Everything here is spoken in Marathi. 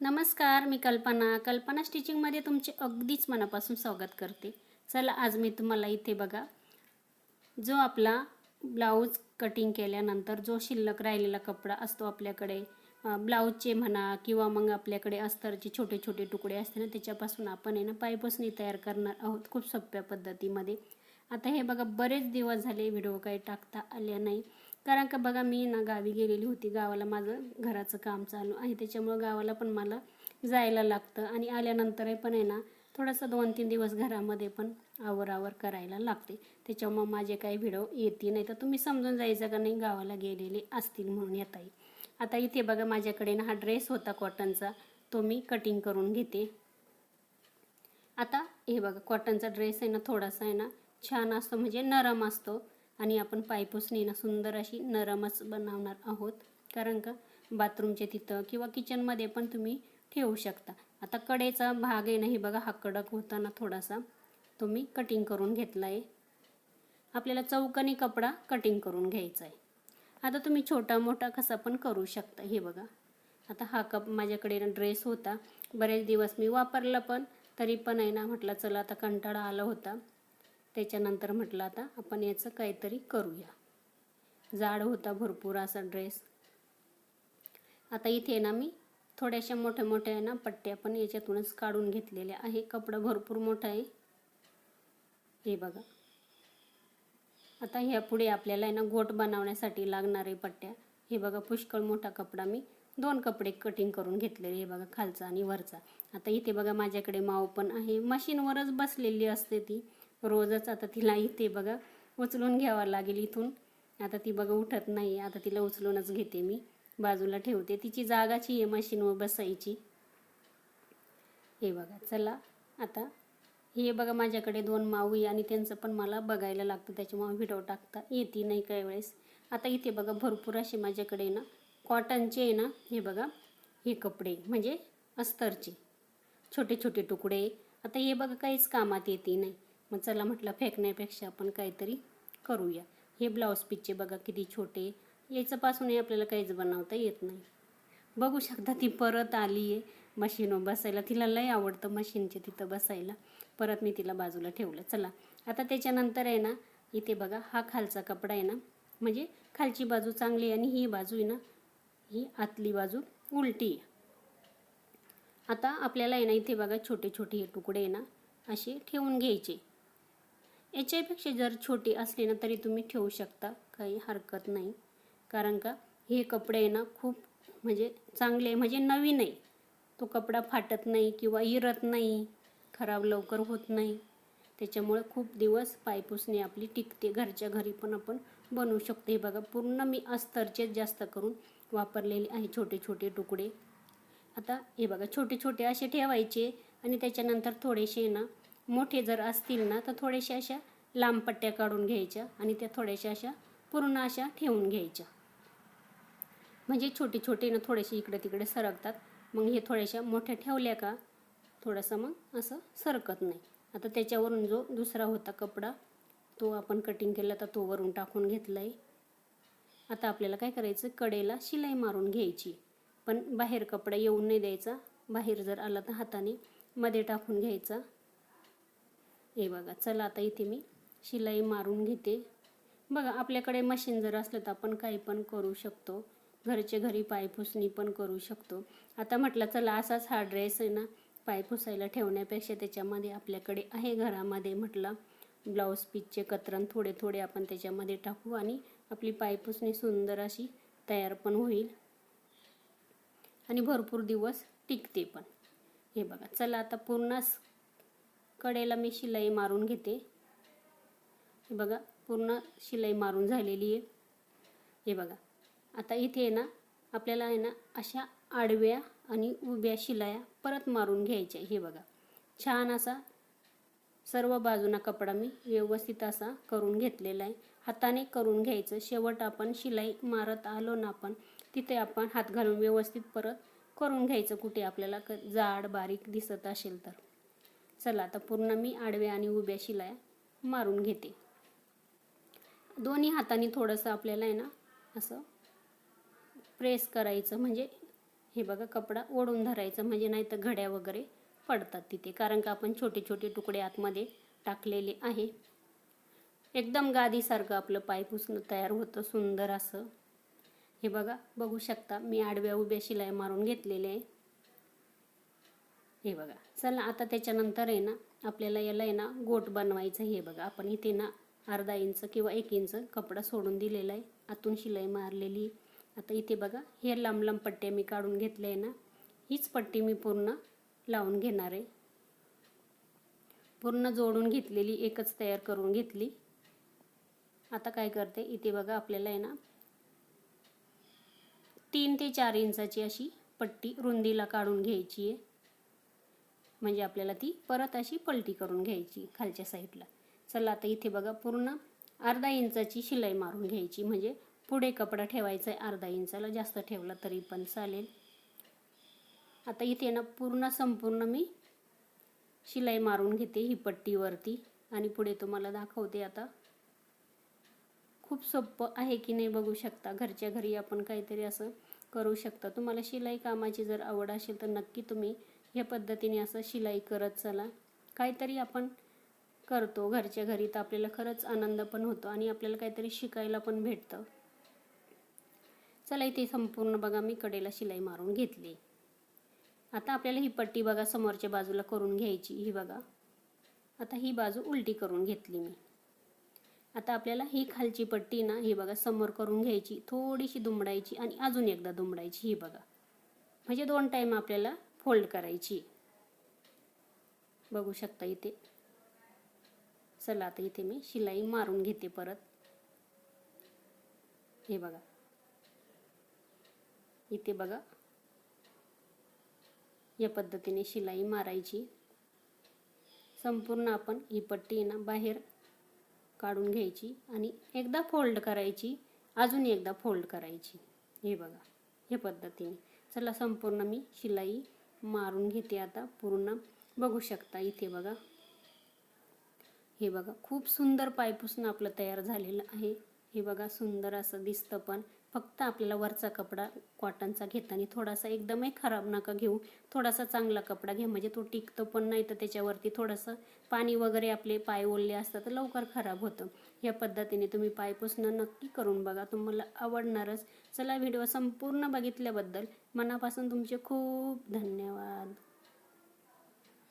नमस्कार मी कल्पना. कल्पना स्टिचिंगमध्ये तुमचे अगदीच मनापासून स्वागत करते. चला आज मी तुम्हाला इथे बघा. जो आपला ब्लाऊज कटिंग केल्यानंतर जो शिल्लक राहिलेला कपडा असतो आपल्याकडे ब्लाऊजचे म्हणा किंवा मग आपल्याकडे अस्तरचे छोटे छोटे तुकडे असते ना त्याच्यापासून आपण आहे ना पायपासूनही तयार करणार आहोत खूप सोप्या पद्धतीमध्ये. आता हे बघा बरेच दिवस झाले व्हिडिओ काही टाकता आल्या नाही. कारण का बघा मी ना गावी गेलेली होती. गावाला माझं घराचं काम चालू आहे. त्याच्यामुळं गावाला पण मला जायला लागतं आणि आल्यानंतर पण आहे ना थोडंसं दोन तीन दिवस घरामध्ये पण आवरावर करायला लागते. त्याच्यामुळं माझे काही व्हिडिओ येते नाही तर तुम्ही समजून जायचं का नाही गावाला गेलेले असतील म्हणून येता आता इथे बघा माझ्याकडे ना हा ड्रेस होता कॉटनचा. तो मी कटिंग करून घेते. आता हे बघा कॉटनचा ड्रेस आहे ना थोडासा आहे ना छान असतो म्हणजे नरम असतो. आणि आपण पायपुसणी ना सुंदर अशी नरमच बनवणार आहोत. कारण का? बाथरूमच्या तिथं किंवा किचनमध्ये पण तुम्ही ठेवू शकता. आता कडेचा भाग आहे ना हे बघा हा कडक होता ना थोडासा तो मी कटिंग करून घेतला आहे आपल्याला चौकनी कपडा कटिंग करून घ्यायचा आहे आता तुम्ही छोटा मोठा कसा पण करू शकता. हे बघा. आता हा कप माझ्याकडे ना ड्रेस होता. बरेच दिवस मी वापरला पण तरी पण आहे ना म्हटलं चला आता कंटाळा आला होता. त्याच्यानंतर म्हटलं आता आपण याचं काहीतरी करूया. जाड होता भरपूर असा ड्रेस. आता इथे ना मी थोड्याशा मोठ्या मोठ्या ना पट्ट्या पण याच्यातूनच काढून घेतलेल्या आहे. कपडा भरपूर मोठा आहे. हे बघा. आता ह्यापुढे आपल्याला आहे ना गोट बनवण्यासाठी लागणारे पट्ट्या. हे बघा पुष्कळ मोठा कपडा मी दोन कपडे कटिंग करून घेतलेले. हे बघा खालचा आणि वरचा. आता इथे बघा माझ्याकडे माव पण आहे. मशीनवरच बसलेली असते ती. रोजच आता तिला इथे बघा उचलून घ्यावं लागेल इथून. आता ती बघा उठत नाही आता तिला उचलूनच घेते मी. बाजूला ठेवते. तिची जागाची आहे मशीनवर बसायची. हे बघा चला. आता हे बघा माझ्याकडे दोन मावी आणि त्यांचं पण मला बघायला लागतं. त्याच्यामुळे व्हिडिओ टाकता येते नाही काही वेळेस. आता इथे बघा भरपूर असे माझ्याकडे ना कॉटनचे आहे ना हे बघा हे कपडे म्हणजे अस्तरचे. छोटे छोटे तुकडे. आता हे बघा काहीच कामात येते नाही. मग चला म्हटलं फेकण्यापेक्षा आपण काहीतरी करूया. हे ब्लाऊज पिचचे बघा किती छोटे. याच्यापासूनही आपल्याला काहीच बनवता येत नाही. बघू शकता ती परत आली आहे मशीनवर बसायला. तिला लय आवडतं मशीनचे तिथं बसायला. परत मी तिला बाजूला ठेवलं. चला. आता त्याच्यानंतर आहे ना इथे बघा हा खालचा कपडा आहे ना म्हणजे खालची बाजू चांगली आहे आणि ही बाजू आहे ना ही आतली बाजू उलटी आहे. आता आपल्याला आहे ना इथे बघा छोटे छोटे हे तुकडे आहे ना असे ठेवून घ्यायचे. याच्यापेक्षा जर छोटी असली ना तरी तुम्ही ठेवू शकता काही हरकत नाही. कारण का हे कपडे आहे ना खूप म्हणजे चांगले म्हणजे नवीन आहे. तो कपडा फाटत नाही किंवा इरत नाही खराब लवकर होत नाही. त्याच्यामुळे खूप दिवस पायपुसणे आपली टिकते. घरच्या घरी पण आपण बनवू शकतो. हे बघा पूर्ण मी अस्तरचेच जास्त करून वापरलेले आहे छोटे छोटे तुकडे. आता हे बघा छोटे छोटे असे ठेवायचे आणि त्याच्यानंतर थोडेसे ना मोठे जर असतील ना तर थोड्याशा अशा लांब पट्ट्या काढून घ्यायच्या आणि त्या थोड्याशा अशा पूर्ण अशा ठेवून घ्यायच्या. म्हणजे छोटे छोटे ना थोडेसे इकडे तिकडे सरकतात. मग हे थोड्याशा मोठ्या ठेवल्या का थोडंसं मग असं सरकत नाही. आता त्याच्यावरून जो दुसरा होता कपडा तो आपण कटिंग केला तर तो वरून टाकून घेतला आहे आता आपल्याला काय करायचं कडेला शिलाई मारून घ्यायची. पण बाहेर कपडा येऊन नाही द्यायचा. बाहेर जर आला तर हाताने मध्ये टाकून घ्यायचा. हे बघा चला आता इथे मी शिलाई मारून घेते. बघा आपल्याकडे मशीन जर असलं तर आपण काही पण करू शकतो. घरचे घरी पायपुसणी पण करू शकतो. आता म्हटलं चला असाच हा ड्रेस आहे ना पाय पुसायला ठेवण्यापेक्षा त्याच्यामध्ये आपल्याकडे आहे घरामध्ये म्हटलं. ब्लाऊज पीसचे कतरण थोडे थोडे आपण त्याच्यामध्ये टाकू आणि आपली पायपुसणी सुंदर अशी तयार पण होईल. आणि भरपूर दिवस टिकते पण. हे बघा चला आता पूर्ण कडेला मी शिलाई मारून घेते. हे बघा पूर्ण शिलाई मारून झालेली आहे. हे बघा आता इथे आहे ना आपल्याला आहे ना अशा आडव्या आणि उभ्या शिलाया परत मारून घ्यायच्या हे बघा छान असा सर्व बाजूना कपडा मी व्यवस्थित असा करून घेतलेला आहे. हाताने करून घ्यायचं. शेवट आपण शिलाई मारत आलो ना आपण तिथे आपण हात घालून व्यवस्थित परत करून घ्यायचं. कुठे आपल्याला क जाड बारीक दिसत असेल तर. चला आता पूर्ण मी आडव्या आणि उभ्या शिलाया मारून घेते. दोन्ही हाताने थोडंसं आपल्याला आहे ना असं प्रेस करायचं म्हणजे हे बघा कपडा ओढून धरायचं म्हणजे नाही तर घड्या वगैरे पडतात तिथे कारण का आपण छोटे छोटे तुकडे आतमध्ये टाकलेले आहे. एकदम गादीसारखं आपलं पायपुसणं तयार होतं सुंदर असं. हे बघा बघू शकता मी आडव्या उभ्या शिलाई मारून घेतलेले आहे. हे बघा. चला आता त्याच्यानंतर आहे ना आपल्याला याला आहे ना गोट बनवायचं हे बघा. आपण इथे ना अर्धा इंच किंवा एक इंच कपडा सोडून दिलेला आहे. आतून शिलाई मारलेली आता इथे बघा हे लांब लांब पट्ट्या मी काढून घेतल्या आहे ना. हीच पट्टी मी पूर्ण लावून घेणार आहे. पूर्ण जोडून घेतलेली एकच तयार करून घेतली. आता काय करते इथे बघा आपल्याला आहे ना तीन ते चार इंचाची अशी पट्टी रुंदीला काढून घ्यायची आहे. म्हणजे आपल्याला ती परत अशी पलटी करून घ्यायची खालच्या साईडला. चला आता इथे बघा पूर्ण अर्धा इंचाची शिलाई मारून घ्यायची. म्हणजे पुढे कपडा ठेवायचा आहे अर्धा इंचाला जास्त ठेवला तरी पण चालेल. आता इथे ना पूर्ण संपूर्ण मी शिलाई मारून घेते ही पट्टीवरती. आणि पुढे तुम्हाला दाखवते आता. खूप सोपं आहे की नाही बघू शकता. घरच्या घरी आपण काहीतरी असं करू शकता. तुम्हाला शिलाई कामाची जर आवड असेल तर नक्की तुम्ही ह्या पद्धतीने असं शिलाई करत चला. काहीतरी आपण करतो. घरच्या घरी तर आपल्याला खरंच आनंद पण होतो आणि आपल्याला काहीतरी शिकायला पण भेटतं. चला इथे संपूर्ण बघा मी कडेला शिलाई मारून घेतली. आता आपल्याला ही पट्टी बघा समोरच्या बाजूला करून घ्यायची ही बघा. आता ही बाजू उलटी करून घेतली मी. आता आपल्याला ही खालची पट्टी ना ही बघा समोर करून घ्यायची थोडीशी दुमडायची आणि अजून एकदा दुमडायची ही बघा. म्हणजे दोन टाईम आपल्याला फोल्ड करायची. बघू शकता इथे. चला आता इथे मी शिलाई मारून घेते परत. हे बघा. इथे बघा. या पद्धतीने शिलाई मारायची. संपूर्ण आपण ही पट्टी ना बाहेर काढून घ्यायची आणि एकदा फोल्ड करायची. अजून एकदा फोल्ड करायची. हे बघा. हे पद्धतीने. चला संपूर्ण मी शिलाई मारून घेते आता. पूर्ण बघू शकता इथे बघा. हे बघा खूप सुंदर पायपुसणं आपलं तयार झालेलं आहे. हे बघा सुंदर असं दिसतं पण. फक्त आपल्याला वरचा कपडा कॉटनचा घेताना थोडासा एकदमही खराब नका घेऊ. थोडासा चांगला कपडा घ्या. म्हणजे तो टिकतो पण नाही तर त्याच्यावरती थोडंसं पाणी वगैरे आपले पाय ओलले असतात तर लवकर खराब होतं. या पद्धतीने तुम्ही पाय पुसणं नक्की करून बघा. तुम्हाला आवडणारच. चला व्हिडिओ संपूर्ण बघितल्याबद्दल मनापासून तुमचे खूप धन्यवाद.